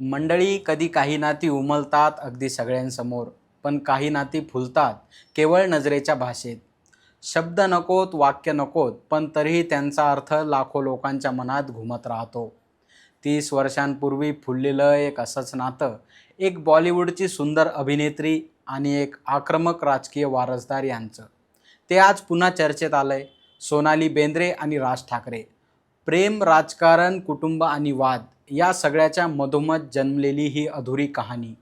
मंडळी कधी काही नाती उमलतात अगदी सगळ्यांसमोर पण काही नाती फुलतात केवळ नजरेच्या भाषेत. शब्द नकोत वाक्य नकोत पण तरीही त्यांचा अर्थ लाखो लोकांच्या मनात घुमत राहतो. तीस वर्षांपूर्वी फुललेलं एक असंच नातं एक बॉलिवूडची सुंदर अभिनेत्री आणि एक आक्रमक राजकीय वारसदार यांचं. ते आज पुन्हा चर्चेत आलंय सोनाली बेंद्रे आणि राज ठाकरे. प्रेम राजकारण कुटुंब आणि वाद या सगळ्याच्या मधोमध जन्मलेली ही अधुरी कहाणी.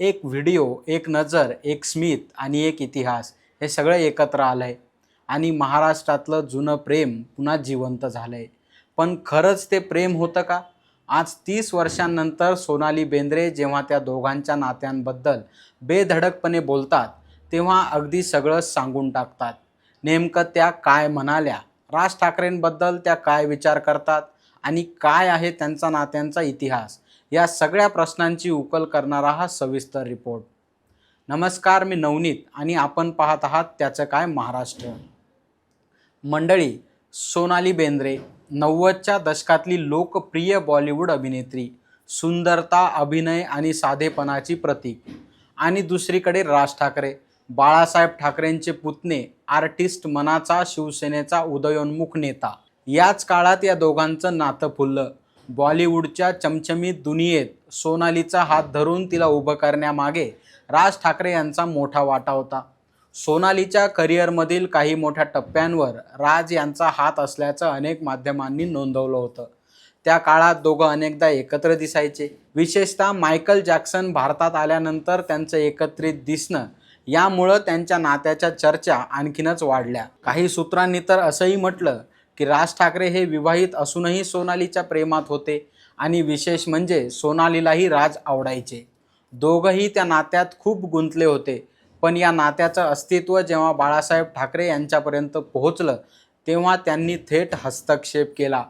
एक व्हिडिओ एक नजर एक स्मित आणि एक इतिहास हे सगळं एकत्र आलं आहे आणि महाराष्ट्रातलं जुनं प्रेम पुन्हा जिवंत झालं आहे पण खरंच ते प्रेम होतं का? आज तीस वर्षांनंतर सोनाली बेंद्रे जेव्हा त्या दोघांच्या नात्यांबद्दल बेधडकपणे बोलतात तेव्हा अगदी सगळं सांगून टाकतात. नेमकं त्या काय म्हणाल्या? राज ठाकरेंबद्दल त्या काय विचार करतात? आणि काय आहे त्यांचा नात्यांचा इतिहास? या सगळ्या प्रश्नांची उकल करणारा हा सविस्तर रिपोर्ट नमस्कार मी नवनीत आणि आपण पाहत आहात त्याचं काय महाराष्ट्र. मंडळी सोनाली बेंद्रे नव्वदच्या दशकातली लोकप्रिय बॉलिवूड अभिनेत्री सुंदरता अभिनय आणि साधेपणाची प्रतीक. आणि दुसरीकडे राज ठाकरे. बाळासाहेब ठाकरेंचे पुतणे आर्टिस्ट मनाचा शिवसेनेचा उदयोन्मुख नेता. याच काळात या दोघांचं नातं फुललं. बॉलिवूडच्या चमचमीत दुनियेत सोनालीचा हात धरून तिला उभं करण्यामागे राज ठाकरे यांचा मोठा वाटा होता. सोनालीच्या करिअरमधील काही मोठ्या टप्प्यांवर राज यांचा हात असल्याचं अनेक माध्यमांनी नोंदवलं होतं. त्या काळात दोघं अनेकदा एकत्र दिसायचे. विशेषतः मायकल जॅक्सन भारतात आल्यानंतर त्यांचं एकत्रित दिसणं यामुळं त्यांच्या नात्याच्या चर्चा आणखीनच वाढल्या. काही सूत्रांनी तर असंही म्हटलं की राज ठाकरे हे विवाहित असूनही सोनालीच्या प्रेमात होते आणि विशेष म्हणजे सोनालीलाही राज आवडायचे. दोघंही त्या नात्यात खूप गुंतले होते. पण या नात्याचं अस्तित्व जेव्हा बाळासाहेब ठाकरे यांच्यापर्यंत पोहोचलं तेव्हा त्यांनी थेट हस्तक्षेप केला.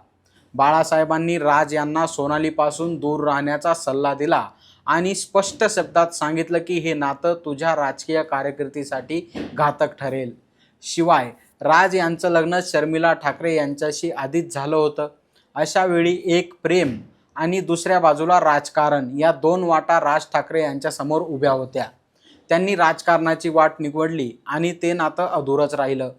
बाळासाहेबांनी राज यांना सोनालीपासून दूर राहण्याचा सल्ला दिला आणि स्पष्ट शब्दात सांगितलं की हे नातं तुझ्या राजकीय कारकिर्दीसाठी घातक ठरेल. शिवाय राज यांचं लग्न शर्मिला ठाकरे यांच्याशी आधीच झालं होतं. अशा वेळी एक प्रेम आणि दुसऱ्या बाजूला राजकारण या दोन वाटा राज ठाकरे यांच्यासमोर उभ्या होत्या. त्यांनी राजकारणाची वाट निवडली आणि ते नातं अधूरच राहिलं.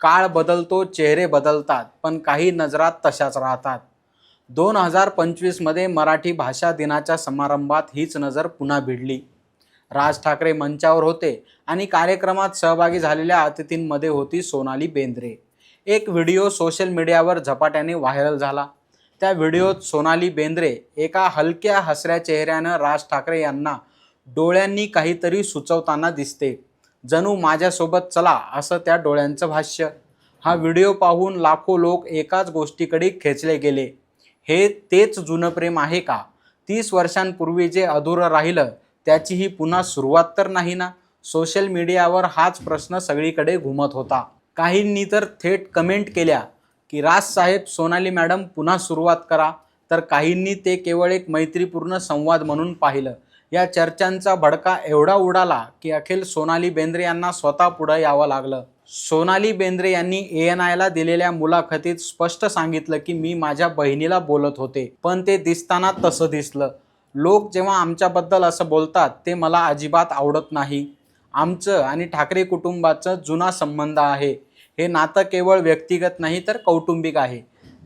काळ बदलतो चेहरे बदलतात पण काही नजरात तशाच राहतात. दोन हजार पंचवीसमध्ये मराठी भाषा दिनाच्या समारंभात हीच नजर पुन्हा भिडली. राज ठाकरे मंचावर होते आणि कार्यक्रमात सहभागी झालेल्या अतिथींमध्ये होती सोनाली बेंद्रे. एक व्हिडिओ सोशल मीडियावर झपाट्याने व्हायरल झाला. त्या व्हिडिओत सोनाली बेंद्रे एका हलक्या हसऱ्या चेहऱ्यानं राज ठाकरे यांना डोळ्यांनी काहीतरी सुचवताना दिसते. जणू माझ्यासोबत चला असं त्या डोळ्यांचं भाष्य. हा व्हिडिओ पाहून लाखो लोक एकाच गोष्टीकडे खेचले गेले. हे तेच जुनं प्रेम आहे का? तीस वर्षांपूर्वी जे अधुरं राहिलं त्याचीही पुन्हा सुरुवात तर नाही ना? सोशल मीडियावर हाच प्रश्न सगळीकडे घुमत होता. काहींनी तर थेट कमेंट केल्या की राजसाहेब सोनाली मॅडम पुन्हा सुरुवात करा. तर काहींनी ते केवळ एक मैत्रीपूर्ण संवाद म्हणून पाहिलं. या चर्चांचा भडका एवढा उडाला की अखेर सोनाली बेंद्रे यांना स्वतः पुढं यावं लागलं. सोनाली बेंद्रे यांनी ए एन आयला दिलेल्या मुलाखतीत स्पष्ट सांगितलं की मी माझ्या बहिणीला बोलत होते पण ते दिसताना तसं दिसलं. लोक जेव्हा आमच्याबद्दल असं बोलतात ते मला अजिबात आवडत नाही. आमचं आणि ठाकरे कुटुंबाचं जुना संबंध आहे. हे नातं केवळ व्यक्तिगत नाही तर कौटुंबिक आहे.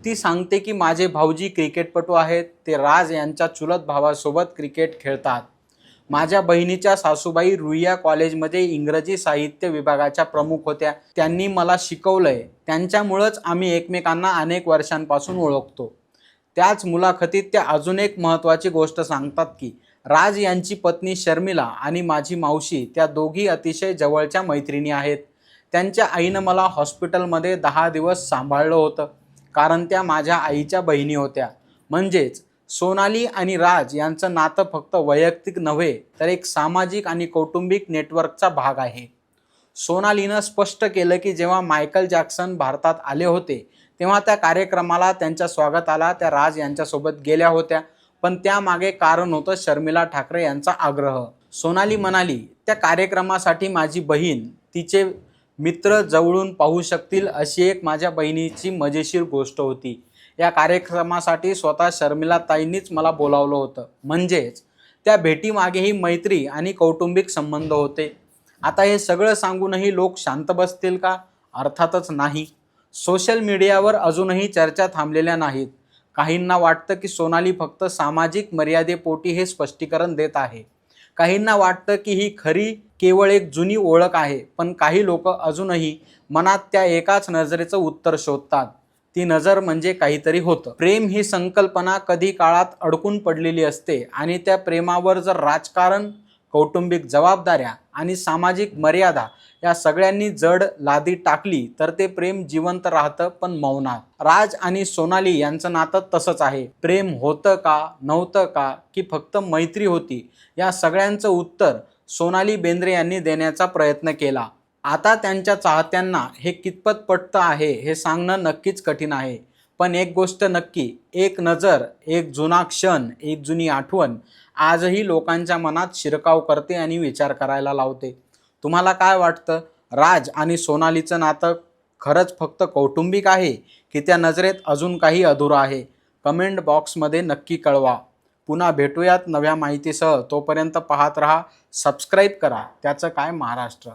ती सांगते की माझे भाऊजी क्रिकेटपटू आहेत ते राज यांच्या चुलत भावासोबत क्रिकेट खेळतात. माझ्या बहिणीच्या सासूबाई रुईया कॉलेजमध्ये इंग्रजी साहित्य विभागाच्या प्रमुख होत्या. त्यांनी मला शिकवलंय. त्यांच्यामुळंच आम्ही एकमेकांना अनेक वर्षांपासून ओळखतो. त्याच मुलाखतीत त्या अजून एक महत्त्वाची गोष्ट सांगतात की राज यांची पत्नी शर्मिला आणि माझी मावशी त्या दोघी अतिशय जवळच्या मैत्रिणी आहेत. त्यांच्या आईनं मला हॉस्पिटलमध्ये दहा दिवस सांभाळलं होतं कारण त्या माझ्या आईच्या बहिणी होत्या. म्हणजेच सोनाली आणि राज यांचं नातं फक्त वैयक्तिक नव्हे तर एक सामाजिक आणि कौटुंबिक नेटवर्कचा भाग आहे. सोनालीनं स्पष्ट केलं की जेव्हा मायकल जॅक्सन भारतात आले होते तेव्हा त्या कार्यक्रमाला त्यांच्या स्वागताला त्या राज यांच्यासोबत गेल्या होत्या. पण त्यामागे कारण होतं शर्मिला ठाकरे यांचा आग्रह. सोनाली म्हणाली त्या कार्यक्रमासाठी माझी बहीण तिचे मित्र जवळून पाहू शकतील अशी एक माझ्या बहिणीची मजेशीर गोष्ट होती. या कार्यक्रमासाठी स्वतः शर्मिला ताईंनीच मला बोलावलं होतं. म्हणजेच त्या भेटीमागेही मैत्री आणि कौटुंबिक संबंध होते. आता हे सगळं सांगूनही लोक शांत बसतील का? अर्थातच नाही. सोशल मीडियावर अजूनही चर्चा थांबलेल्या नाहीत. काहींना वाटतं की सोनाली फक्त सामाजिक मर्यादेपोटी हे स्पष्टीकरण देत आहे. काहींना वाटतं की ही खरी केवळ एक जुनी ओळख आहे पण काही लोक अजूनही मनात त्या एकाच नजरेचं उत्तर शोधतात. ती नजर म्हणजे काहीतरी होतं. प्रेम ही संकल्पना कधी काळात अडकून पडलेली असते आणि त्या प्रेमावर जर राजकारण कौटुंबिक जबाबदाऱ्या आणि सामाजिक मर्यादा या सगळ्यांनी जड लादी टाकली तर ते प्रेम जिवंत राहतं पण मौनात. राज आणि सोनाली यांचं नातं तसंच आहे. प्रेम होतं का नव्हतं का की फक्त मैत्री होती या सगळ्यांचं उत्तर सोनाली बेंद्रे यांनी देण्याचा प्रयत्न केला. आता त्यांच्या चाहत्यांना हे कितपत पटतं आहे हे सांगणं नक्कीच कठीण आहे. पण एक गोष्ट नक्की एक नजर एक जुना क्षण एक जुनी आठवण आजही लोकांच्या मनात शिरकाव करते आणि विचार करायला लावते. तुम्हाला काय वाटतं? राज आणि सोनालीचं नातं खरंच फक्त कौटुंबिक आहे की त्या नजरेत अजून काही अधुरं आहे? कमेंट बॉक्समध्ये नक्की कळवा. पुन्हा भेटूयात नव्या माहितीसह. तोपर्यंत पाहत रहा सबस्क्राईब करा. त्याचं काय महाराष्ट्र?